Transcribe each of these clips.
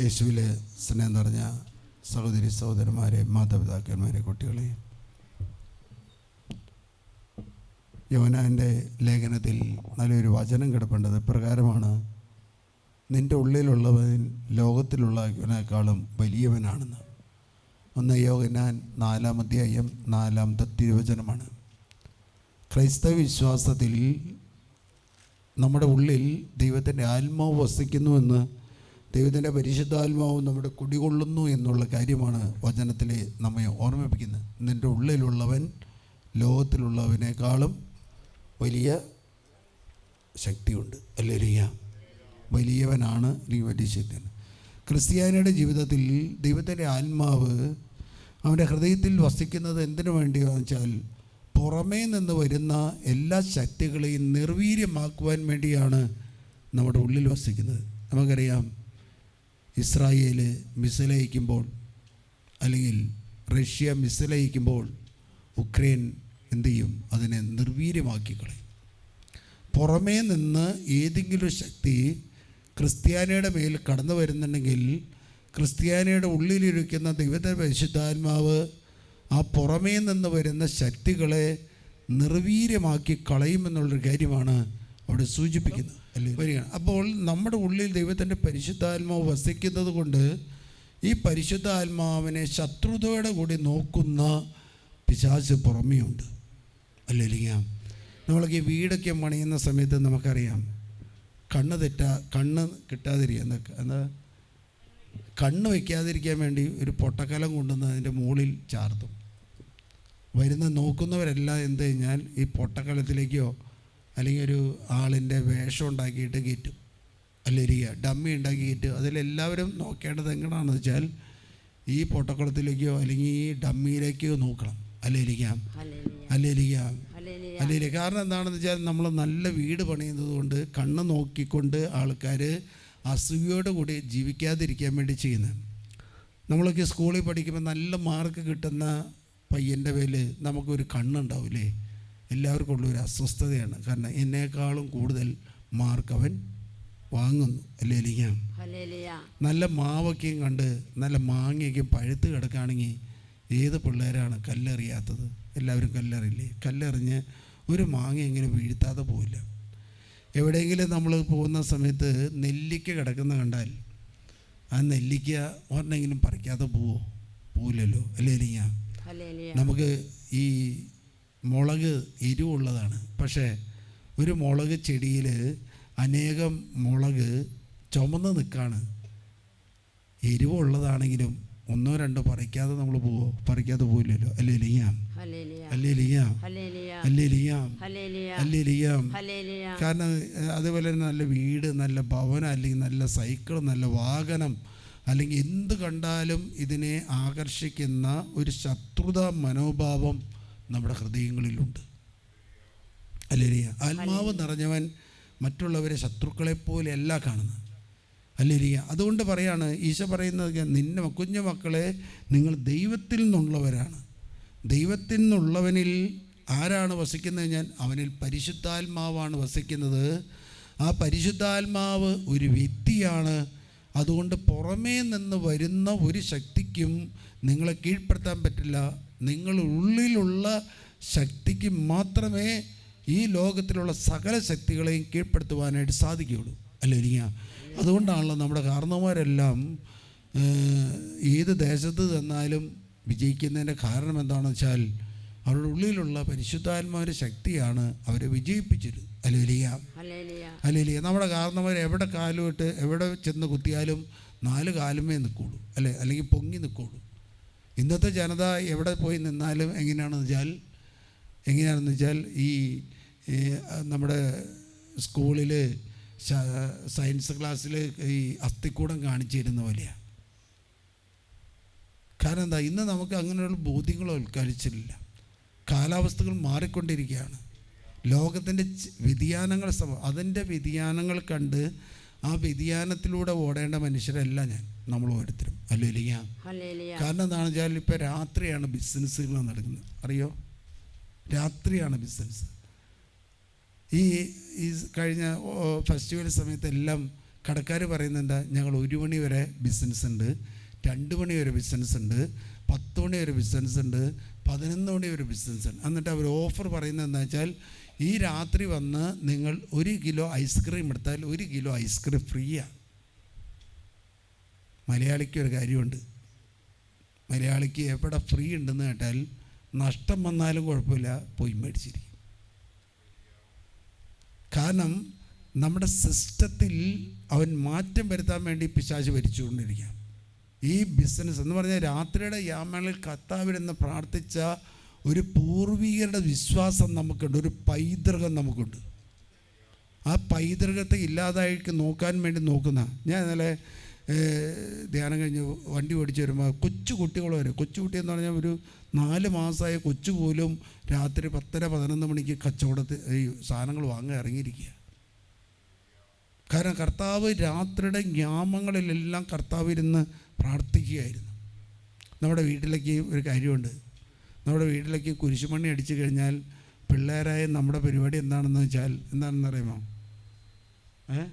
യേശുവിലെ സ്നേഹം നിറഞ്ഞ സഹോദരി സഹോദരന്മാരെ മാതാപിതാക്കന്മാരെ കുട്ടികളെ. യോനാന്റെ ലേഖനത്തിൽ നല്ലൊരു വചനം കിടപ്പേണ്ടത് പ്രകാരമാണ് നിന്റെ ഉള്ളിലുള്ളവൻ ലോകത്തിലുള്ളവനേക്കാളും വലിയവനാണെന്ന്. ഒന്ന് യോഗനാൻ നാലാം അധ്യായം നാലാമത്തെ തിരുവചനമാണ് ക്രൈസ്തവ വിശ്വാസത്തിൽ നമ്മുടെ ഉള്ളിൽ ദൈവത്തിന്റെ ആത്മാവ് വസിക്കുന്നുവെന്ന് ദൈവത്തിന്റെ പരിശുദ്ധാത്മാവ് നമ്മുടെ കുടികൊള്ളുന്നു എന്നുള്ള കാര്യമാണ് വചനത്തിൽ നമ്മെ ഓർമ്മിപ്പിക്കുന്നത്. നിന്റെ ഉള്ളിലുള്ളവൻ ലോകത്തിലുള്ളവനേക്കാളും വലിയ ശക്തിയുണ്ട്. അല്ലെങ്കിൽ വലിയവനാണ് അല്ലെങ്കിൽ വലിയ ശക്തിയാണ് ക്രിസ്ത്യാനിയുടെ ജീവിതത്തിൽ ദൈവത്തിന്റെ ആത്മാവ് അവന്റെ ഹൃദയത്തിൽ വസിക്കുന്നത് എന്തിനു വേണ്ടിയാണെന്ന് വെച്ചാൽ പുറമേ നിന്ന് വരുന്ന എല്ലാ ശക്തികളെയും നിർവീര്യമാക്കുവാൻ വേണ്ടിയാണ് നമ്മുടെ ഉള്ളിൽ വസിക്കുന്നത്. നമുക്കറിയാം ഇസ്രായേൽ മിസലയിക്കുമ്പോൾ അല്ലെങ്കിൽ റഷ്യ മിസലയിക്കുമ്പോൾ ഉക്രൈൻ എന്തു ചെയ്യും? അതിനെ നിർവീര്യമാക്കി കളയും പുറമേ നിന്ന് ഏതെങ്കിലും ശക്തി ക്രിസ്ത്യാനിയുടെ മേൽ കടന്നു വരുന്നുണ്ടെങ്കിൽ ക്രിസ്ത്യാനിയുടെ ഉള്ളിലിരിക്കുന്ന ദൈവത്തെ പരിശുദ്ധാത്മാവ് ആ പുറമേ നിന്ന് വരുന്ന ശക്തികളെ നിർവീര്യമാക്കി കളയുമെന്നുള്ളൊരു കാര്യമാണ് അവിടെ സൂചിപ്പിക്കുന്നത്. വരികയാണ്. അപ്പോൾ നമ്മുടെ ഉള്ളിൽ ദൈവത്തിന്റെ പരിശുദ്ധാത്മാവ് വസിക്കുന്നത് കൊണ്ട് ഈ പരിശുദ്ധാത്മാവിനെ ശത്രുതയോടെ കൂടി നോക്കുന്ന പിശാച് പുറമേയുണ്ട്. അല്ലെങ്കിൽ നമ്മളൊക്കെ വീടൊക്കെ മണിയുന്ന സമയത്ത് നമുക്കറിയാം കണ്ണ് തെറ്റാ കണ്ണ് കിട്ടാതിരിക്കുക. എന്നൊക്കെ എന്താ? കണ്ണ് വയ്ക്കാതിരിക്കാൻ വേണ്ടി ഒരു പൊട്ടക്കലം കൊണ്ടുവന്ന് അതിന്റെ മുകളിൽ ചാർത്തും. വരുന്ന നോക്കുന്നവരെല്ലാം എന്ത് കഴിഞ്ഞാൽ ഈ പൊട്ടക്കലത്തിലേക്കോ അല്ലെങ്കിൽ ഒരു ആളിന്റെ വേഷം ഉണ്ടാക്കിയിട്ട് കയറ്റും. അല്ലിരിക്കുക ഡമ്മി ഉണ്ടാക്കി കയറ്റും. അതിലെല്ലാവരും നോക്കേണ്ടത് എങ്ങനെയാണെന്ന് വെച്ചാൽ ഈ പൊട്ടക്കുളത്തിലേക്കോ അല്ലെങ്കിൽ ഈ ഡമ്മിയിലേക്കോ നോക്കണം. അല്ലിരിക്കാം അല്ലിരിക്കാം ഹല്ലേലൂയ അല്ലെ കാരണം എന്താണെന്ന് വെച്ചാൽ നമ്മൾ നല്ല വീട് പണിയുന്നത് കൊണ്ട് കണ്ണ് നോക്കിക്കൊണ്ട് ആൾക്കാർ അസൂയോടെ കൂടി ജീവിക്കാതിരിക്കാൻ വേണ്ടി ചെയ്യുന്നത്. നമ്മളൊക്കെ സ്കൂളിൽ പഠിക്കുമ്പോൾ നല്ല മാർക്ക് കിട്ടുന്ന പയ്യന്റെ പേരിൽ നമുക്കൊരു കണ്ണുണ്ടാവില്ലേ എല്ലാവർക്കും ഉള്ളൊരു അസ്വസ്ഥതയാണ്. കാരണം എന്നേക്കാളും കൂടുതൽ മാർക്ക് അവൻ വാങ്ങുന്നു. അല്ലേ നല്ല മാവൊക്കെയും കണ്ട് നല്ല മാങ്ങയൊക്കെ പഴുത്ത് കിടക്കുകയാണെങ്കിൽ ഏത് പിള്ളേരാണ് കല്ലെറിയാത്തത്? എല്ലാവരും കല്ലെറിയില്ലേ? കല്ലെറിഞ്ഞ് ഒരു മാങ്ങ മാങ്ങയെങ്കിലും വീഴ്ത്താതെ പോവില്ല. എവിടെയെങ്കിലും നമ്മൾ പോകുന്ന സമയത്ത് നെല്ലിക്ക കിടക്കുന്ന കണ്ടാൽ ആ നെല്ലിക്ക ഒരെണ്ണെങ്കിലും പറിക്കാതെ പോവോ? പോവില്ലല്ലോ. അല്ലേ നമുക്ക് ഈ മുളക് എരിവുള്ളതാണ്. പക്ഷേ ഒരു മുളക് ചെടിയിൽ അനേകം മുളക് ചുമന്ന് നിൽക്കുകയാണ് എരിവുള്ളതാണെങ്കിലും ഒന്നോ രണ്ടോ പറിക്കാതെ നമ്മൾ പോവോ? പറിക്കാതെ പോയില്ലല്ലോ അല്ലേ ലിയാം അല്ലേ ലിയാം അല്ലേ ലിയാം അല്ലേ ലിയാം കാരണം അതേപോലെ അതുപോലെ തന്നെ നല്ല വീട് നല്ല ഭവനം അല്ലെങ്കിൽ നല്ല സൈക്കിൾ നല്ല വാഹനം അല്ലെങ്കിൽ എന്ത് കണ്ടാലും ഇതിനെ ആകർഷിക്കുന്ന ഒരു ശത്രുത മനോഭാവം നമ്മുടെ ഹൃദയങ്ങളിലുണ്ട്. അല്ലേ ആത്മാവ് നിറഞ്ഞവൻ മറ്റുള്ളവരെ ശത്രുക്കളെപ്പോലെയല്ല കാണുന്നത്. അല്ലേ അതുകൊണ്ട് പറയാണ് ഈശോ പറയുന്നത് നിന്നെ കുഞ്ഞു മക്കളെ നിങ്ങൾ ദൈവത്തിൽ നിന്നുള്ളവരാണ്. ദൈവത്തിൽ നിന്നുള്ളവനിൽ ആരാണ് വസിക്കുന്നത്? ഞാൻ അവനിൽ പരിശുദ്ധാത്മാവാണ് വസിക്കുന്നത്. ആ പരിശുദ്ധാത്മാവ് ഒരു വ്യക്തിയാണ്. അതുകൊണ്ട് പുറമേ നിന്ന് വരുന്ന ഒരു ശക്തിക്കും നിങ്ങളെ കീഴ്പ്പെടുത്താൻ പറ്റില്ല. നിങ്ങൾ ഉള്ളിലുള്ള ശക്തിക്ക് മാത്രമേ ഈ ലോകത്തിലുള്ള സകല ശക്തികളെയും കീഴ്പ്പെടുത്തുവാനായിട്ട് സാധിക്കുകയുള്ളൂ. അല്ലേ ഇരിക്കുക അതുകൊണ്ടാണല്ലോ നമ്മുടെ കാരണവന്മാരെല്ലാം ഏത് ദേശത്ത് തന്നാലും വിജയിക്കുന്നതിന്റെ കാരണം എന്താണെന്ന് വെച്ചാൽ അവരുടെ ഉള്ളിലുള്ള പരിശുദ്ധാത്മാവിന്റെ ശക്തിയാണ് അവരെ വിജയിപ്പിച്ചത് അലുലിയ അലുലിയ നമ്മുടെ കാരണവർ എവിടെ കാലുമിട്ട് എവിടെ ചെന്ന് കുത്തിയാലും നാല് കാലുമേ നിൽക്കുള്ളൂ. അല്ലേ അല്ലെങ്കിൽ പൊങ്ങി നിൽക്കുള്ളൂ. ഇന്നത്തെ ജനത എവിടെ പോയി നിന്നാലും എങ്ങനെയാണെന്ന് വെച്ചാൽ എങ്ങനെയാണെന്ന് വെച്ചാൽ ഈ നമ്മുടെ സ്കൂളിൽ സയൻസ് ക്ലാസ്സിൽ ഈ അസ്ഥിക്കൂടം കാണിച്ചു തരുന്ന പോലെയാണ് കാരണം എന്താ ഇന്ന് നമുക്ക് അങ്ങനെയുള്ള ബോധ്യങ്ങളോ ഉത്കരിച്ചിട്ടില്ല കാലാവസ്ഥകൾ മാറിക്കൊണ്ടിരിക്കുകയാണ്. ലോകത്തിന്റെ വ്യതിയാനങ്ങൾ അതിന്റെ വ്യതിയാനങ്ങൾ കണ്ട് ആ വ്യതിയാനത്തിലൂടെ ഓടേണ്ട മനുഷ്യരല്ല ഞാൻ. നമ്മൾ ഓരോരുത്തരും. അല്ലേ ഇല്ല ഹല്ലേലൂയ കാരണം എന്താണെന്ന് വെച്ചാൽ ഇപ്പോൾ രാത്രിയാണ് ബിസിനസ്സുകൾ നടക്കുന്നത്. അറിയോ? രാത്രിയാണ് ബിസിനസ് ഈ ഈ കഴിഞ്ഞ ഫെസ്റ്റിവൽ സമയത്തെല്ലാം കടക്കാർ പറയുന്നത് എന്താ? ഞങ്ങൾ ഒരു മണി വരെ ബിസിനസ് ഉണ്ട് രണ്ട് മണി വരെ ബിസിനസ് ഉണ്ട് പത്ത് മണി വരെ ബിസിനസ് ഉണ്ട് പതിനൊന്ന് മണി വരെ ബിസിനസ് ഉണ്ട് എന്നിട്ട് അവർ ഓഫർ പറയുന്നത് എന്താ വെച്ചാൽ ഈ രാത്രി വന്ന് നിങ്ങൾ ഒരു കിലോ ഐസ്ക്രീം എടുത്താൽ ഒരു കിലോ ഐസ്ക്രീം ഫ്രീയാണ്. മലയാളിക്ക് ഒരു കാര്യമുണ്ട്. മലയാളിക്ക് എവിടെ ഫ്രീ ഉണ്ടെന്ന് കേട്ടാൽ നഷ്ടം വന്നാലും കുഴപ്പമില്ല പോയി മേടിച്ചിരിക്കും. കാരണം നമ്മുടെ സിസ്റ്റത്തിൽ അവൻ മാറ്റം വരുത്താൻ വേണ്ടി പിശാച് ഭരിച്ചുകൊണ്ടിരിക്കുക ഈ ബിസിനസ് എന്ന് പറഞ്ഞാൽ രാത്രിയുടെ യാമങ്ങളിൽ കത്താവിരുന്ന് പ്രാർത്ഥിച്ച ഒരു പൂർവികരുടെ വിശ്വാസം നമുക്കുണ്ട് ഒരു പൈതൃകം നമുക്കുണ്ട്. ആ പൈതൃകത്തെ ഇല്ലാതായിട്ട് നോക്കാൻ വേണ്ടി നോക്കുന്ന ഞാൻ ഇന്നലെ ധ്യാനം കഴിഞ്ഞ് വണ്ടി ഓടിച്ച് വരുമ്പോൾ കൊച്ചു കുട്ടികൾ വരെ കൊച്ചു കുട്ടി എന്ന് പറഞ്ഞാൽ ഒരു നാല് മാസമായ കൊച്ചു പോലും രാത്രി പത്തര പതിനൊന്ന് മണിക്ക് കച്ചവടത്തിൽ ഈ സാധനങ്ങൾ വാങ്ങാൻ ഇറങ്ങിയിരിക്കുക. കാരണം കർത്താവ് രാത്രിയുടെ ഗ്രാമങ്ങളിലെല്ലാം കർത്താവ് ഇരുന്ന് പ്രാർത്ഥിക്കുകയായിരുന്നു. നമ്മുടെ വീട്ടിലേക്ക് ഒരു കാര്യമുണ്ട്. നമ്മുടെ വീട്ടിലേക്ക് കുരിശുമണി അടിച്ചു കഴിഞ്ഞാൽ പിള്ളേരായ നമ്മുടെ പരിപാടി എന്താണെന്ന് വെച്ചാൽ എന്താണെന്ന് അറിയുമോ ഏ?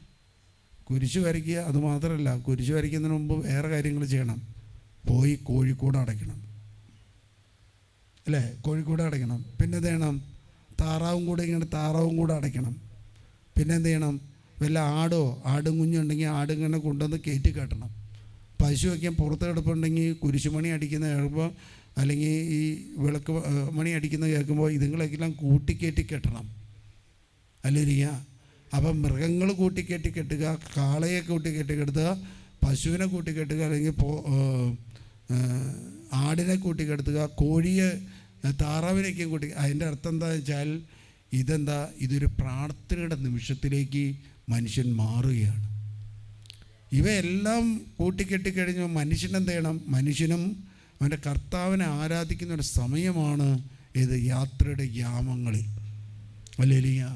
കുരിശ് വരയ്ക്കുക അതുമാത്രമല്ല കുരിശു വരയ്ക്കുന്നതിന് മുമ്പ് വേറെ കാര്യങ്ങൾ ചെയ്യണം. പോയി കോഴിക്കോട് അടയ്ക്കണം. അല്ലേ? കോഴിക്കോട് അടയ്ക്കണം. പിന്നെ എന്ത് ചെയ്യണം? താറാവും കൂടെ ഇങ്ങനെ താറാവും കൂടെ അടയ്ക്കണം. പിന്നെ എന്ത് ചെയ്യണം? വല്ല ആടോ ആടും കുഞ്ഞുണ്ടെങ്കിൽ ആടും ഇങ്ങനെ കൊണ്ടുവന്ന് കയറ്റി കെട്ടണം. പശു വയ്ക്കാൻ പുറത്ത് കിടപ്പുണ്ടെങ്കിൽ കുരിശുമണി അടിക്കുന്ന കേൾക്കുമ്പോൾ അല്ലെങ്കിൽ ഈ വിളക്ക് മണി അടിക്കുന്ന കേൾക്കുമ്പോൾ ഇതുങ്ങളെല്ലാം കൂട്ടിക്കയറ്റി കെട്ടണം. അല്ലിരിക്കുക അപ്പം മൃഗങ്ങൾ കൂട്ടിക്കെട്ടി കെട്ടുക കാളയെ കൂട്ടിക്കെട്ടി കെട്ടുക പശുവിനെ കൂട്ടിക്കെട്ടുക അല്ലെങ്കിൽ പോ ആടിനെ കൂട്ടിക്കെടുത്തുക കോഴിയെ താറാവിനേക്കും കൂട്ടി അതിന്റെ അർത്ഥം എന്താണെന്ന് വെച്ചാൽ ഇതെന്താ? ഇതൊരു പ്രാർത്ഥനയുടെ നിമിഷത്തിലേക്ക് മനുഷ്യൻ മാറുകയാണ്. ഇവയെല്ലാം കൂട്ടിക്കെട്ടിക്കഴിഞ്ഞാൽ മനുഷ്യൻ എന്ത് ചെയ്യണം? മനുഷ്യനും അവന്റെ കർത്താവിനെ ആരാധിക്കുന്ന ഒരു സമയമാണ് ഇത് യാത്രയുടെ യാമങ്ങളിൽ. അല്ലേലിയ.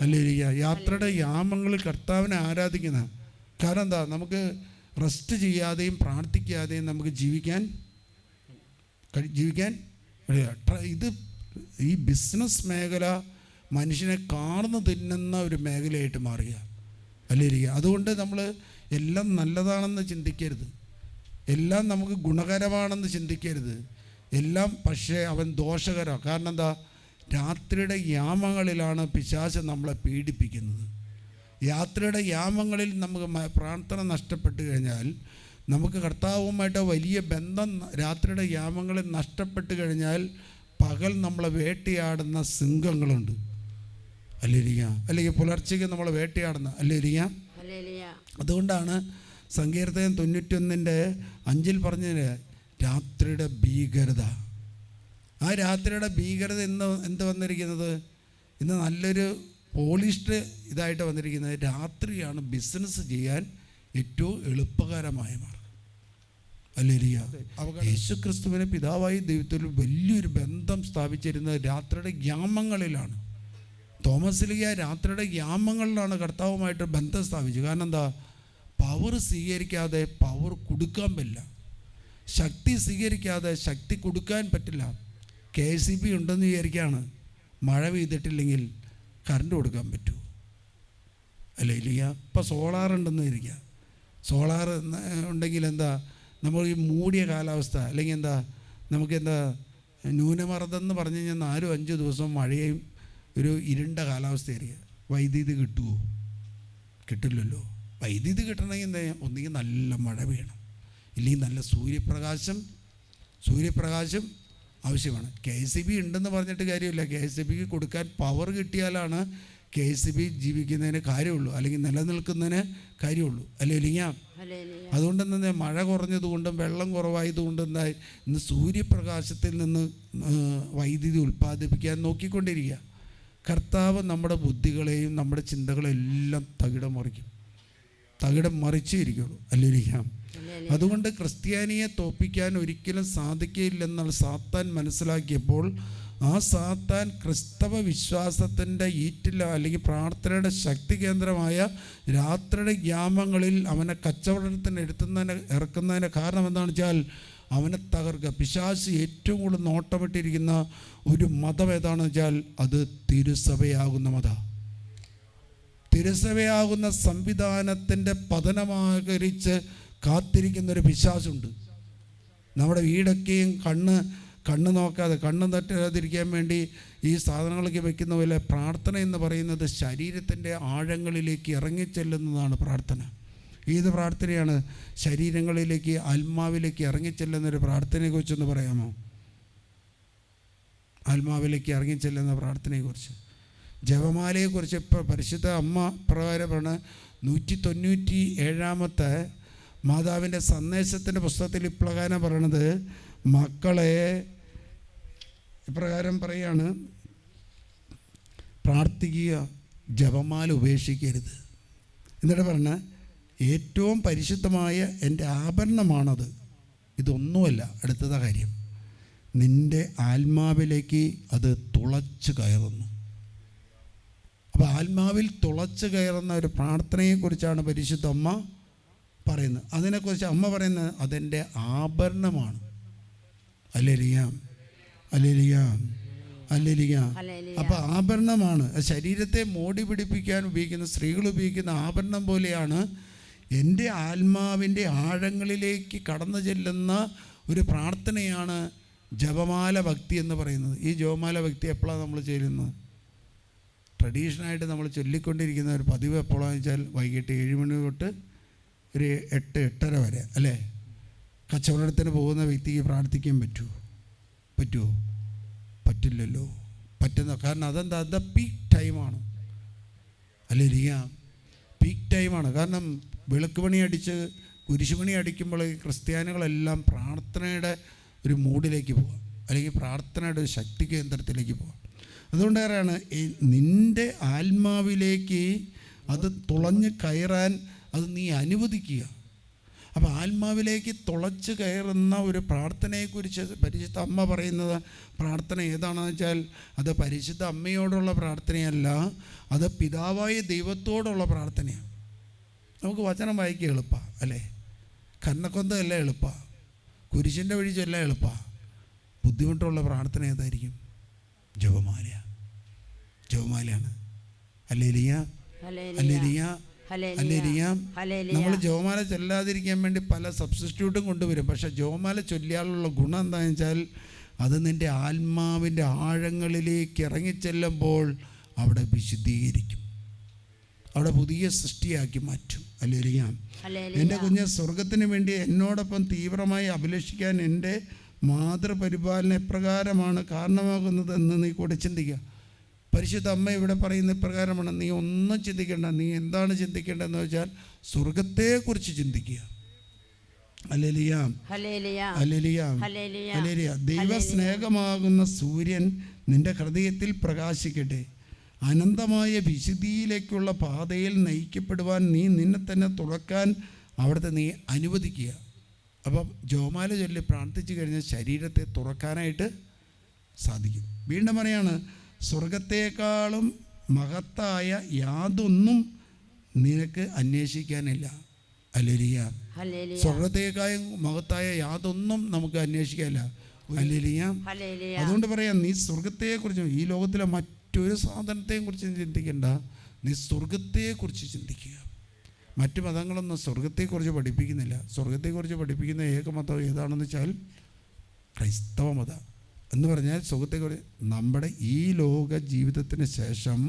അല്ലേലിയ യാത്രയുടെ യാമങ്ങൾ കർത്താവിനെ ആരാധിക്കുന്ന കാരണം എന്താ? നമുക്ക് റെസ്റ്റ് ചെയ്യാതെയും പ്രാർത്ഥിക്കാതെയും നമുക്ക് ജീവിക്കാൻ ജീവിക്കാൻ. ഇത് ഈ ബിസിനസ് മേഖല മനുഷ്യനെ കാണുന്നു തിന്നുന്ന ഒരു മേഖലയായിട്ട് മാറുക. അല്ലേരിക്കുക അതുകൊണ്ട് നമ്മൾ എല്ലാം നല്ലതാണെന്ന് ചിന്തിക്കരുത്. എല്ലാം നമുക്ക് ഗുണകരമാണെന്ന് ചിന്തിക്കരുത്. എല്ലാം പക്ഷേ അവൻ ദോഷകരമാണ് കാരണം എന്താ? രാത്രിയുടെ യാമങ്ങളിലാണ് പിശാച് നമ്മളെ പീഡിപ്പിക്കുന്നത്. യാത്രയുടെ യാമങ്ങളിൽ നമുക്ക് പ്രാർത്ഥന നഷ്ടപ്പെട്ടു കഴിഞ്ഞാൽ നമുക്ക് കർത്താവുമായിട്ട് വലിയ ബന്ധം രാത്രിയുടെ യാമങ്ങളിൽ നഷ്ടപ്പെട്ട് കഴിഞ്ഞാൽ പകൽ നമ്മളെ വേട്ടയാടുന്ന സിംഹങ്ങളുണ്ട്. അല്ലിരിക്ക അല്ലെങ്കിൽ പുലർച്ചയ്ക്ക് നമ്മളെ വേട്ടയാടുന്ന അല്ലിരിക്ക അതുകൊണ്ടാണ് സങ്കീർത്തനം തൊണ്ണൂറ്റൊന്നിന്റെ അഞ്ചിൽ പറഞ്ഞ രാത്രിയുടെ ഭീകരത. ആ രാത്രിയുടെ ഭീകരത ഇന്ന് എന്ത് വന്നിരിക്കുന്നത്? ഇന്ന് നല്ലൊരു പോളിഷ്ഡ് ഇതായിട്ട് വന്നിരിക്കുന്നത് രാത്രിയാണ് ബിസിനസ് ചെയ്യാൻ ഏറ്റവും എളുപ്പകരമായ മാർഗം. അല്ലേരിയ യേശു ക്രിസ്തുവിനെ പിതാവായി ദൈവത്തിൽ വലിയൊരു ബന്ധം സ്ഥാപിച്ചിരുന്നത് രാത്രിയുടെ ഗ്രാമങ്ങളിലാണ് തോമസിലിയ രാത്രിയുടെ ഗ്രാമങ്ങളിലാണ് കർത്താവുമായിട്ട് ബന്ധം സ്ഥാപിച്ചു കാരണം എന്താ? പവർ സ്വീകരിക്കാതെ പവർ കൊടുക്കാൻ പറ്റില്ല. ശക്തി സ്വീകരിക്കാതെ ശക്തി കൊടുക്കാൻ പറ്റില്ല. കെ എസ് സി ബി ഉണ്ടെന്ന് വിചാരിക്കുകയാണ് മഴ പെയ്തിട്ടില്ലെങ്കിൽ കറണ്ട് കൊടുക്കാൻ പറ്റൂ. അല്ല ഇല്ലെങ്കിൽ ഇപ്പം സോളാർ ഉണ്ടെന്ന് ഇരിക്കുക സോളാർ ഉണ്ടെങ്കിൽ എന്താ നമ്മൾ ഈ മൂടിയ കാലാവസ്ഥ അല്ലെങ്കിൽ എന്താ നമുക്കെന്താ ന്യൂനമർദ്ദം എന്ന് പറഞ്ഞു കഴിഞ്ഞാൽ നാലും അഞ്ച് ദിവസം മഴയും ഒരു ഇരുണ്ട കാലാവസ്ഥയായിരിക്കും വൈദ്യുതി കിട്ടുമോ കിട്ടില്ലല്ലോ. വൈദ്യുതി കിട്ടണമെങ്കിൽ എന്താ ഒന്നുകിൽ നല്ല മഴ വേണം ഇല്ലെങ്കിൽ നല്ല സൂര്യപ്രകാശം സൂര്യപ്രകാശം ആവശ്യമാണ്. കെ എസ് സി ബി ഉണ്ടെന്ന് പറഞ്ഞിട്ട് കാര്യമില്ല. കെ എസ് സി ബിക്ക് കൊടുക്കാൻ പവർ കിട്ടിയാലാണ് കെ എസ് സി ബി ജീവിക്കുന്നതിന് കാര്യമുള്ളൂ. അല്ലെങ്കിൽ നിലനിൽക്കുന്നതിന് കാര്യമുള്ളൂ. അല്ലേ ഇല്ലെങ്കിൽ അതുകൊണ്ട് തന്നെ മഴ കുറഞ്ഞതുകൊണ്ടും വെള്ളം കുറവായതുകൊണ്ടും എന്തായി ഇന്ന് സൂര്യപ്രകാശത്തിൽ നിന്ന് വൈദ്യുതി ഉൽപ്പാദിപ്പിക്കാൻ നോക്കിക്കൊണ്ടിരിക്കുക. കർത്താവ് നമ്മുടെ ബുദ്ധികളെയും നമ്മുടെ ചിന്തകളെയും എല്ലാം തകിടം മറിക്കും. തകിടം മറിച്ചേ ഇരിക്കുള്ളൂ. അല്ലിരിക്കാം ഹല്ലേലൂയ അതുകൊണ്ട് ക്രിസ്ത്യാനിയെ തോപ്പിക്കാൻ ഒരിക്കലും സാധിക്കില്ലെന്നുള്ള സാത്താൻ മനസ്സിലാക്കിയപ്പോൾ ആ സാത്താൻ ക്രിസ്തവ വിശ്വാസത്തിന്റെ ഈറ്റില അല്ലെങ്കിൽ പ്രാർത്ഥനയുടെ ശക്തി കേന്ദ്രമായ രാത്രിയുടെ ഗ്രാമങ്ങളിൽ അവനെ കച്ചവടത്തിന് എടുത്തുന്നതിന് ഇറക്കുന്നതിന് കാരണം എന്താണെന്ന് വെച്ചാൽ അവനെ തകർക്കുക. പിശാസ് ഏറ്റവും കൂടുതൽ നോട്ടമിട്ടിരിക്കുന്ന ഒരു മതം ഏതാണെന്ന് വെച്ചാൽ അത് തിരുസഭയാകുന്ന മത. തിരുസഭയാകുന്ന സംവിധാനത്തിന്റെ പതനമാകരിച്ച് കാത്തിരിക്കുന്ന ഒരു പിശാസുണ്ട് നമ്മുടെ വീടൊക്കെയും കണ്ണ് കണ്ണ് നോക്കാതെ കണ്ണ് തട്ടാതിരിക്കാൻ വേണ്ടി ഈ സാധനങ്ങളൊക്കെ വെക്കുന്ന പോലെ പ്രാർത്ഥന എന്ന് പറയുന്നത് ശരീരത്തിന്റെ ആഴങ്ങളിലേക്ക് ഇറങ്ങിച്ചെല്ലുന്നതാണ് പ്രാർത്ഥന. ഏത് പ്രാർത്ഥനയാണ്? ശരീരങ്ങളിലേക്ക് ആത്മാവിലേക്ക് ഇറങ്ങിച്ചെല്ലുന്നൊരു പ്രാർത്ഥനയെക്കുറിച്ചൊന്ന് പറയാമോ? ആത്മാവിലേക്ക് ഇറങ്ങിച്ചെല്ലുന്ന പ്രാർത്ഥനയെക്കുറിച്ച്. ജപമാലയെക്കുറിച്ച് ഇപ്പോൾ പരിശുദ്ധ അമ്മ പ്രകാരമാണ് നൂറ്റി തൊണ്ണൂറ്റി ഏഴാമത്തെ മാതാവിന്റെ സന്ദേശത്തിന്റെ പുസ്തകത്തിൽ ഇപ്രകാരം പറയണത് മക്കളെ ഇപ്രകാരം പറയാണ് പ്രാർത്ഥിക്കുക ജപമാല ഉപേക്ഷിക്കരുത്. എന്നിട്ട് പറഞ്ഞ ഏറ്റവും പരിശുദ്ധമായ എന്റെ ആഭരണമാണത്. ഇതൊന്നുമല്ല അടുത്തത കാര്യം. നിന്റെ ആത്മാവിലേക്ക് അത് തുളച്ച് കയറുന്നു. അപ്പോൾ ആത്മാവിൽ തുളച്ച് കയറുന്ന ഒരു പ്രാർത്ഥനയെക്കുറിച്ചാണ് പരിശുദ്ധ അമ്മ പറയുന്നത്. അതിനെക്കുറിച്ച് അമ്മ പറയുന്നത് അതെന്റെ ആഭരണമാണ്. അല്ലെലിയാം അല്ലെലിയാം അല്ലെലിയാം. അപ്പോൾ ആഭരണമാണ്. ശരീരത്തെ മോടി പിടിപ്പിക്കാൻ ഉപയോഗിക്കുന്ന സ്ത്രീകൾ ഉപയോഗിക്കുന്ന ആഭരണം പോലെയാണ് എന്റെ ആത്മാവിന്റെ ആഴങ്ങളിലേക്ക് കടന്നു ചെല്ലുന്ന ഒരു പ്രാർത്ഥനയാണ് ജപമാല ഭക്തി എന്ന് പറയുന്നത്. ഈ ജപമാല ഭക്തി എപ്പോഴാണ് നമ്മൾ ചെയ്യുന്നത്? ട്രഡീഷണലായിട്ട് നമ്മൾ ചൊല്ലിക്കൊണ്ടിരിക്കുന്ന ഒരു പതിവ് എപ്പോഴാണെന്ന് വെച്ചാൽ വൈകിട്ട് ഏഴ് മണി തൊട്ട് ഒരു എട്ട് എട്ടര വരെ അല്ലേ? കച്ചവടത്തിന് പോകുന്ന വ്യക്തിക്ക് പ്രാർത്ഥിക്കാൻ പറ്റുമോ പറ്റുമോ പറ്റില്ലല്ലോ. പറ്റുന്ന കാരണം അതെന്താ? അത് പീക്ക് ടൈമാണ് അല്ലേ ഇരിക്കാം? പീക്ക് ടൈമാണ് കാരണം വിളക്ക് പണി അടിച്ച് കുരിശുപണി അടിക്കുമ്പോൾ ക്രിസ്ത്യാനികളെല്ലാം പ്രാർത്ഥനയുടെ ഒരു മൂഡിലേക്ക് പോവാം. അല്ലെങ്കിൽ പ്രാർത്ഥനയുടെ ഒരു ശക്തി കേന്ദ്രത്തിലേക്ക് പോവാം. അതുകൊണ്ട് ആരാണ്? നിന്റെ ആത്മാവിലേക്ക് അത് തുളഞ്ഞ് കയറാൻ അത് നീ അനുവദിക്കുക. അപ്പോൾ ആത്മാവിലേക്ക് തുളച്ച് കയറുന്ന ഒരു പ്രാർത്ഥനയെക്കുറിച്ച് പരിശുദ്ധ അമ്മ പറയുന്നത് പ്രാർത്ഥന ഏതാണെന്ന് വെച്ചാൽ അത് പരിശുദ്ധ അമ്മയോടുള്ള പ്രാർത്ഥനയല്ല അത് പിതാവായ ദൈവത്തോടുള്ള പ്രാർത്ഥനയാണ്. നമുക്ക് വചനം വായിക്കുക എളുപ്പമാണ് അല്ലേ? കന്നക്കൊന്തല്ല എളുപ്പമാണ് കുരിശിന്റെ വഴി ചൊല്ല എളുപ്പമാണ് ബുദ്ധിമുട്ടുള്ള പ്രാർത്ഥന ഏതായിരിക്കും? ജപമാല ജപമാലയാണ്. അല്ലേ ലിയ അല്ലേ ലിയ നമ്മൾ ജോമാല ചൊല്ലാതിരിക്കാൻ വേണ്ടി പല സബ്സ്റ്റിറ്റ്യൂട്ടും കൊണ്ടുവരും. പക്ഷെ ജോമാല ചൊല്ലിയാലുള്ള ഗുണം എന്താണെന്ന് വെച്ചാൽ അത് നിന്റെ ആത്മാവിന്റെ ആഴങ്ങളിലേക്ക് ഇറങ്ങിച്ചെല്ലുമ്പോൾ അവിടെ വിശുദ്ധീകരിക്കും. അവിടെ പുതിയ സൃഷ്ടിയാക്കി മാറ്റും. അല്ലേലിയാം. എന്റെ കുഞ്ഞ് സ്വർഗത്തിന് വേണ്ടി എന്നോടൊപ്പം തീവ്രമായി അഭിലഷിക്കാൻ എന്റെ മാതൃപരിപാലന എപ്രകാരമാണ് കാരണമാകുന്നതെന്ന് നീ കൂടെ ചിന്തിക്കുക. പരിശുദ്ധ അമ്മ ഇവിടെ പറയുന്ന ഇപ്രകാരമാണ് നീ ഒന്നും ചിന്തിക്കേണ്ട നീ എന്താണ് ചിന്തിക്കേണ്ടതെന്ന് വെച്ചാൽ സ്വർഗത്തെക്കുറിച്ച് ചിന്തിക്കുക. ദൈവസ്നേഹമാകുന്ന സൂര്യൻ നിന്റെ ഹൃദയത്തിൽ പ്രകാശിക്കട്ടെ. അനന്തമായ വിശുദ്ധിയിലേക്കുള്ള പാതയിൽ നയിക്കപ്പെടുവാൻ നീ നിന്നെ തന്നെ തുറക്കാൻ അവിടുത്തെ നീ അനുവദിക്കുക. അപ്പം ജോമാല ചൊല്ലി പ്രാർത്ഥിച്ചു കഴിഞ്ഞാൽ ശരീരത്തെ തുറക്കാനായിട്ട് സാധിക്കും. വീണ്ടും പറയാണ് സ്വർഗത്തേക്കാളും മഹത്തായ യാതൊന്നും നിനക്ക് അന്വേഷിക്കാനില്ല. അലരിയ സ്വർഗത്തേക്കായും മഹത്തായ യാതൊന്നും നമുക്ക് അന്വേഷിക്കാനില്ല. അലരിയ അതുകൊണ്ട് പറയാം നീ സ്വർഗത്തെക്കുറിച്ച് ഈ ലോകത്തിലെ മറ്റൊരു സാധനത്തെയും കുറിച്ച് ചിന്തിക്കണ്ട. നീ സ്വർഗത്തെക്കുറിച്ച് ചിന്തിക്കുക. മറ്റു മതങ്ങളൊന്നും സ്വർഗത്തെക്കുറിച്ച് പഠിപ്പിക്കുന്നില്ല. സ്വർഗത്തെക്കുറിച്ച് പഠിപ്പിക്കുന്ന ഏക മതം ഏതാണെന്ന് വെച്ചാൽ ക്രൈസ്തവ മതം. എന്ന് പറഞ്ഞാൽ സുഹൃത്തെ നമ്മുടെ ഈ ലോക ജീവിതത്തിന് ശേഷം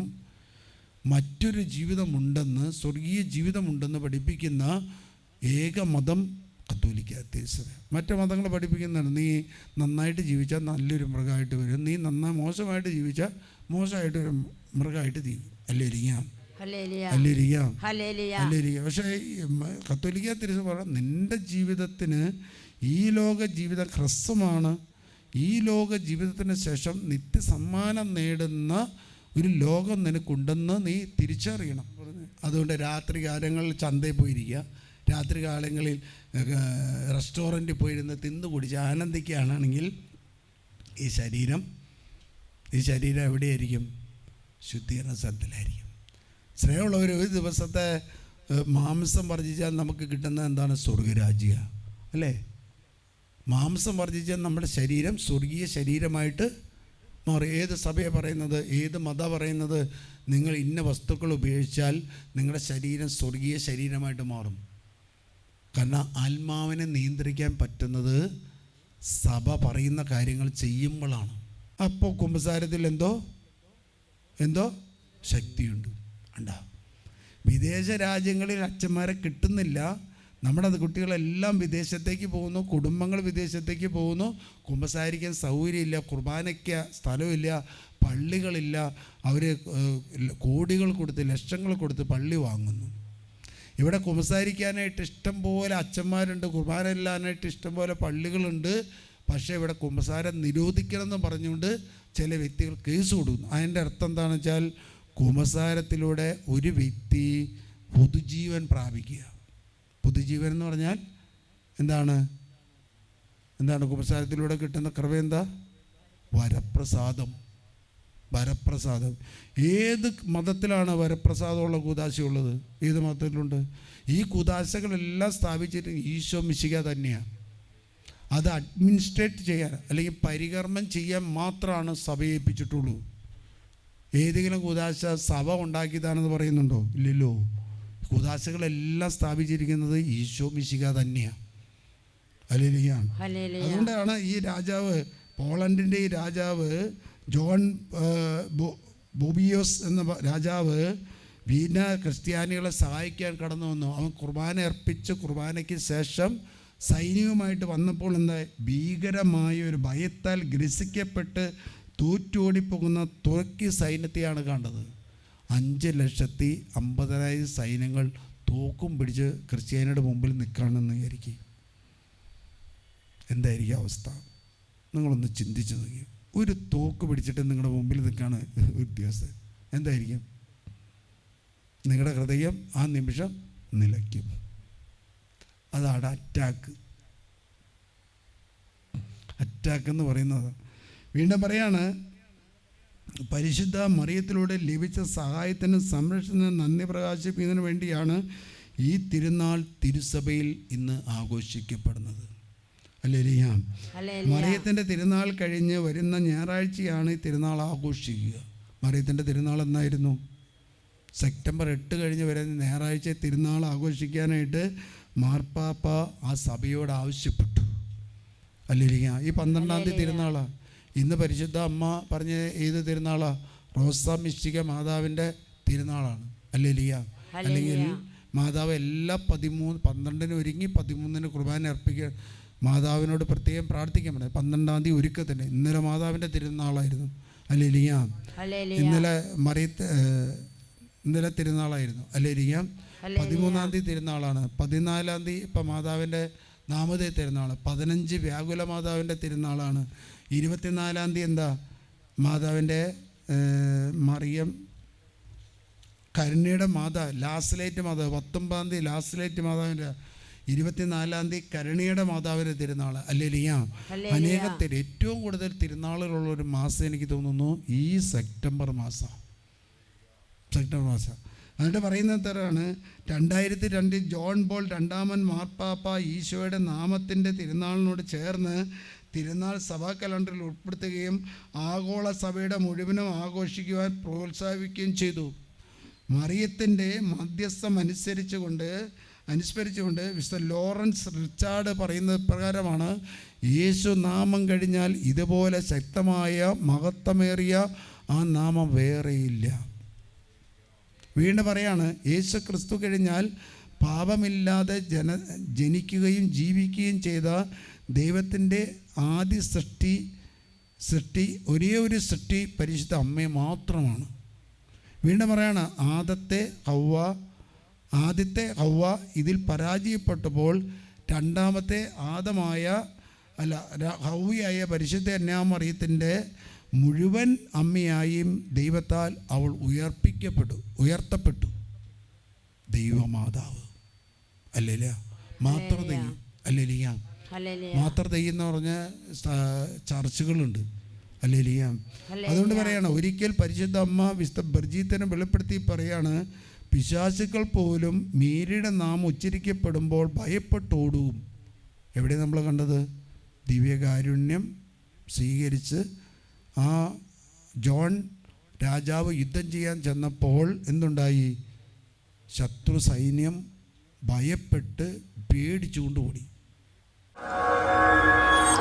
മറ്റൊരു ജീവിതമുണ്ടെന്ന് സ്വർഗീയ ജീവിതമുണ്ടെന്ന് പഠിപ്പിക്കുന്ന ഏക മതം കത്തോലിക്ക തീർച്ചത മറ്റു മതങ്ങൾ പഠിപ്പിക്കുന്നതാണ് നീ നന്നായിട്ട് ജീവിച്ചാൽ നല്ലൊരു മൃഗമായിട്ട് വരും. നീ നന്നായി മോശമായിട്ട് ജീവിച്ചാൽ മോശമായിട്ട് ഒരു മൃഗമായിട്ട് തീരും അല്ലേ ഇരിക്കാം ഹല്ലേലൂയ. അല്ലേ ഇരിക്കാം ഹല്ലേലൂയ. അല്ലേ ഇരിക്കാം പക്ഷേ കത്തോലിക്ക തിരിച്ച് പറയാം നിന്റെ ജീവിതത്തിന് ഈ ലോക ജീവിത ഹ്രസ്വമാണ് ഈ ലോക ജീവിതത്തിന് ശേഷം നിത്യസമ്മാനം നേടുന്ന ഒരു ലോകം നിനക്കുണ്ടെന്ന് നീ തിരിച്ചറിയണം. അതുകൊണ്ട് രാത്രി കാലങ്ങളിൽ ചന്തയിൽ പോയിരിക്കുക. രാത്രി കാലങ്ങളിൽ റെസ്റ്റോറന്റിൽ പോയിരുന്ന് തിന്നു കുടിച്ച് ആനന്ദിക്കുകയാണെങ്കിൽ ഈ ശരീരം ഈ ശരീരം എവിടെയായിരിക്കും? ശുദ്ധീകരണ സ്ഥലത്തിലായിരിക്കും. സ്നേഹമുള്ളവർ ഒരു ദിവസത്തെ മാംസം വർജിച്ചാൽ നമുക്ക് കിട്ടുന്നത് എന്താണ്? സ്വർഗരാജ്യ അല്ലേ? മാംസം വർജിച്ചാൽ നമ്മുടെ ശരീരം സ്വർഗീയ ശരീരമായിട്ട് മാറും. ഏത് സഭയെ പറയുന്നത്? ഏത് മത പറയുന്നത്? നിങ്ങൾ ഇന്ന വസ്തുക്കൾ ഉപയോഗിച്ചാൽ നിങ്ങളുടെ ശരീരം സ്വർഗീയ ശരീരമായിട്ട് മാറും. കാരണം ആത്മാവിനെ നിയന്ത്രിക്കാൻ പറ്റുന്നത് സഭ പറയുന്ന കാര്യങ്ങൾ ചെയ്യുമ്പോഴാണ്. അപ്പോൾ കുമ്പസാരത്തിൽ എന്തോ? എന്തോ? ശക്തിയുണ്ട്. ഉണ്ടാ വിദേശ രാജ്യങ്ങളിൽ അച്ഛന്മാരെ കിട്ടുന്നില്ല. നമ്മുടെ കുട്ടികളെല്ലാം വിദേശത്തേക്ക് പോകുന്നു കുടുംബങ്ങൾ വിദേശത്തേക്ക് പോകുന്നു. കുമ്പസാരിക്കാൻ സൗകര്യമില്ല കുർബാനയ്ക്ക് സ്ഥലമില്ല പള്ളികളില്ല. അവർ കോടികൾ കൊടുത്ത് ലക്ഷങ്ങൾ കൊടുത്ത് പള്ളി വാങ്ങുന്നു. ഇവിടെ കുമ്പസാരിക്കാനായിട്ട് ഇഷ്ടം പോലെ അച്ഛന്മാരുണ്ട് കുർബാന ഇല്ലാനായിട്ട് ഇഷ്ടം പോലെ പള്ളികളുണ്ട്. പക്ഷേ ഇവിടെ കുമ്പസാരം നിരോധിക്കണമെന്ന് പറഞ്ഞുകൊണ്ട് ചില വ്യക്തികൾ കേസ് കൊടുക്കുന്നു. അതിന്റെ അർത്ഥം എന്താണെന്ന് വെച്ചാൽ കുമ്പസാരത്തിലൂടെ ഒരു വ്യക്തി പൊതുജീവൻ പ്രാപിക്കുക. പൊതുജീവൻ എന്ന് പറഞ്ഞാൽ എന്താണ്? എന്താണ് കുപ്രസാരത്തിലൂടെ കിട്ടുന്ന കൃപ എന്താ? വരപ്രസാദം. വരപ്രസാദം. ഏത് മതത്തിലാണ് വരപ്രസാദമുള്ള കൂതാശയുള്ളത്? ഏത് മതത്തിലുണ്ട്? ഈ കൂതാശകളെല്ലാം സ്ഥാപിച്ചിട്ട് ഈശോ മിശിക തന്നെയാണ് അത് അഡ്മിനിസ്ട്രേറ്റ് ചെയ്യാൻ അല്ലെങ്കിൽ പരികർമ്മം ചെയ്യാൻ മാത്രമാണ് സഭ ഏൽപ്പിച്ചിട്ടുള്ളൂ. ഏതെങ്കിലും കൂതാശ സഭ ഉണ്ടാക്കിയതാണെന്ന് പറയുന്നുണ്ടോ? ഇല്ലല്ലോ. കൂതാശകളെല്ലാം സ്ഥാപിച്ചിരിക്കുന്നത് ഈശോ മിശിക തന്നെയാണ് അലേലിയാണ് അതുകൊണ്ടാണ് ഈ രാജാവ് പോളണ്ടിന്റെ ഈ രാജാവ് ജോൺ ബോബിയോസ് എന്ന രാജാവ് വീന ക്രിസ്ത്യാനികളെ സഹായിക്കാൻ കടന്നു വന്നു. അവൻ കുർബാന അർപ്പിച്ച് കുർബാനയ്ക്ക് ശേഷം സൈനികമായിട്ട് വന്നപ്പോൾ എന്താ ഭീകരമായ ഒരു ഭയത്താൽ ഗ്രസിക്കപ്പെട്ട് തോറ്റോടിപ്പോകുന്ന തുർക്കി സൈന്യത്തെയാണ് കണ്ടത്. അഞ്ച് ലക്ഷത്തി അമ്പതിനായിരം സൈന്യങ്ങൾ തോക്കും പിടിച്ച് ക്രിസ്ത്യാനിയുടെ മുമ്പിൽ നിൽക്കുകയാണെന്ന് വിചാരിക്കും എന്തായിരിക്കും അവസ്ഥ? നിങ്ങളൊന്ന് ചിന്തിച്ചു നോക്കി ഒരു തോക്ക് പിടിച്ചിട്ട് നിങ്ങളുടെ മുമ്പിൽ നിൽക്കുകയാണ് ഉദ്യോഗസ്ഥൻ എന്തായിരിക്കും? നിങ്ങളുടെ ഹൃദയം ആ നിമിഷം നിലയ്ക്കും. അതാണ് അറ്റാക്ക് അറ്റാക്ക് എന്ന് പറയുന്നത്. വീണ്ടും പറയാണ് പരിശുദ്ധ മറിയത്തിലൂടെ ലഭിച്ച സഹായത്തിന് സംരക്ഷണത്തിന് നന്ദി പ്രകാശിപ്പിക്കുന്നതിന് വേണ്ടിയാണ് ഈ തിരുനാൾ തിരുസഭയിൽ ഇന്ന് ആഘോഷിക്കപ്പെടുന്നത്. അല്ലേ ഹല്ലേലൂയ. മറിയത്തിന്റെ തിരുനാൾ കഴിഞ്ഞ് വരുന്ന ഞായറാഴ്ചയാണ് ഈ തിരുനാൾ ആഘോഷിക്കുക. മറിയത്തിന്റെ തിരുനാൾ എന്നായിരുന്നു? സെപ്റ്റംബർ എട്ട് കഴിഞ്ഞ് വരുന്ന ഞായറാഴ്ച തിരുനാൾ ആഘോഷിക്കാനായിട്ട് മാർപ്പാപ്പ ആ സഭയോട് ആവശ്യപ്പെട്ടു. അല്ലിരിക്കുക ഈ പന്ത്രണ്ടാം തീയതി തിരുനാളാ? ഇന്ന് പരിശുദ്ധ അമ്മ പറഞ്ഞ ഏത് തിരുനാളാ റോസ മിശ്ചിക മാതാവിന്റെ തിരുനാളാണ്. അല്ലേ ലിയ അല്ലെങ്കിൽ മാതാവ് എല്ലാ പതിമൂന്ന് പന്ത്രണ്ടിന് ഒരുങ്ങി പതിമൂന്നിന് കുർബാന അർപ്പിക്കുക. മാതാവിനോട് പ്രത്യേകം പ്രാർത്ഥിക്കാൻ പറ്റും പന്ത്രണ്ടാം തീയതി ഒരുക്കത്തിന് ഇന്നലെ മാതാവിന്റെ തിരുനാളായിരുന്നു. അല്ലേ ഹല്ലേലൂയ. ഇന്നലെ മറിയത്ത് ഇന്നലെ തിരുനാളായിരുന്നു. അല്ലേ ലിയ പതിമൂന്നാം തീയതി തിരുനാളാണ്. പതിനാലാം തീയതി ഇപ്പം മാതാവിന്റെ നാമതേ തിരുനാൾ പതിനഞ്ച് വ്യാകുല മാതാവിന്റെ തിരുനാളാണ്. ഇരുപത്തിനാലാം തീയതി എന്താ? മാതാവിന്റെ മറിയം. കരുണയുടെ മാതാവ് ലൈറ്റ് മാതാവ് പത്തൊമ്പതാം തീയതി ലാസ്ലേറ്റ് മാതാവിന്റെ ഇരുപത്തിനാലാം തീയതി കരുണയുടെ മാതാവിന്റെ തിരുനാൾ അല്ലേ ലിയാം ഹല്ലേലൂയ. അനേകത്തിൽ ഏറ്റവും കൂടുതൽ തിരുനാളുകളുള്ള ഒരു മാസം എനിക്ക് തോന്നുന്നു ഈ സെപ്റ്റംബർ മാസം. സെപ്റ്റംബർ മാസം. എന്നിട്ട് പറയുന്ന തരാണ് രണ്ടായിരത്തി രണ്ടിൽ ജോൺ ബോൾ രണ്ടാമൻ മാർപ്പാപ്പ ഈശോയുടെ നാമത്തിന്റെ തിരുനാളിനോട് ചേർന്ന് തിരുനാൾ സഭാ കലണ്ടറിൽ ഉൾപ്പെടുത്തുകയും ആഗോള സഭയുടെ മുഴുവനും ആഘോഷിക്കുവാൻ പ്രോത്സാഹിപ്പിക്കുകയും ചെയ്തു. മറിയത്തിന്റെ മധ്യസ്ഥം അനുസരിച്ചുകൊണ്ട് അനുസ്മരിച്ചുകൊണ്ട് മിസ്റ്റർ ലോറൻസ് റിച്ചാർഡ് പറയുന്നത് പ്രകാരമാണ് യേശു നാമം കഴിഞ്ഞാൽ ഇതുപോലെ ശക്തമായ മഹത്വമേറിയ ആ നാമം വേറെയില്ല. വീണ്ടും പറയാണ് യേശു ക്രിസ്തു കഴിഞ്ഞാൽ പാപമില്ലാതെ ജന ജനിക്കുകയും ജീവിക്കുകയും ചെയ്ത ദൈവത്തിന്റെ ആദ്യ സൃഷ്ടി സൃഷ്ടി ഒരേ ഒരു സൃഷ്ടി പരിശുദ്ധ അമ്മയെ മാത്രമാണ്. വീണ്ടും പറയാണ് ആദത്തെ ഹവ്വ ആദ്യത്തെ ഹവ്വ ഇതിൽ പരാജയപ്പെട്ടപ്പോൾ രണ്ടാമത്തെ ആദമായ അല്ല ഹവ്വയായ ഹൗവിയായ പരിശുദ്ധ അന്നാമറിയത്തിന്റെ മുഴുവൻ അമ്മയായും ദൈവത്താൽ അവൾ ഉയർപ്പിക്കപ്പെട്ടു ഉയർത്തപ്പെട്ടു. ദൈവമാതാവ്. അല്ലേല മാത്രം അല്ലേലിയ. ഹല്ലേലൂയ. തെയ്യെന്ന് എന്ന് പറഞ്ഞ ചർച്ചകളുണ്ട്. ചർച്ചുകളുണ്ട് അല്ലേലിയ അതുകൊണ്ട് പറയാണ് ഒരിക്കൽ പരിശുദ്ധ അമ്മ വിശുദ്ധ ബർജീത്തനെ വെളിപ്പെടുത്തി പറയാണ് പിശാചുക്കൾ പോലും മീരയുടെ നാം ഉച്ചരിക്കപ്പെടുമ്പോൾ ഭയപ്പെട്ടോടും. എവിടെ നമ്മൾ കണ്ടത്? ദിവ്യകാരുണ്യം സ്വീകരിച്ച് ആ ജോൺ രാജാവ് യുദ്ധം ചെയ്യാൻ ചെന്നപ്പോൾ എന്തുണ്ടായി? ശത്രു സൈന്യം ഭയപ്പെട്ട് പേടിച്ചുകൊണ്ട് ഓടി. Música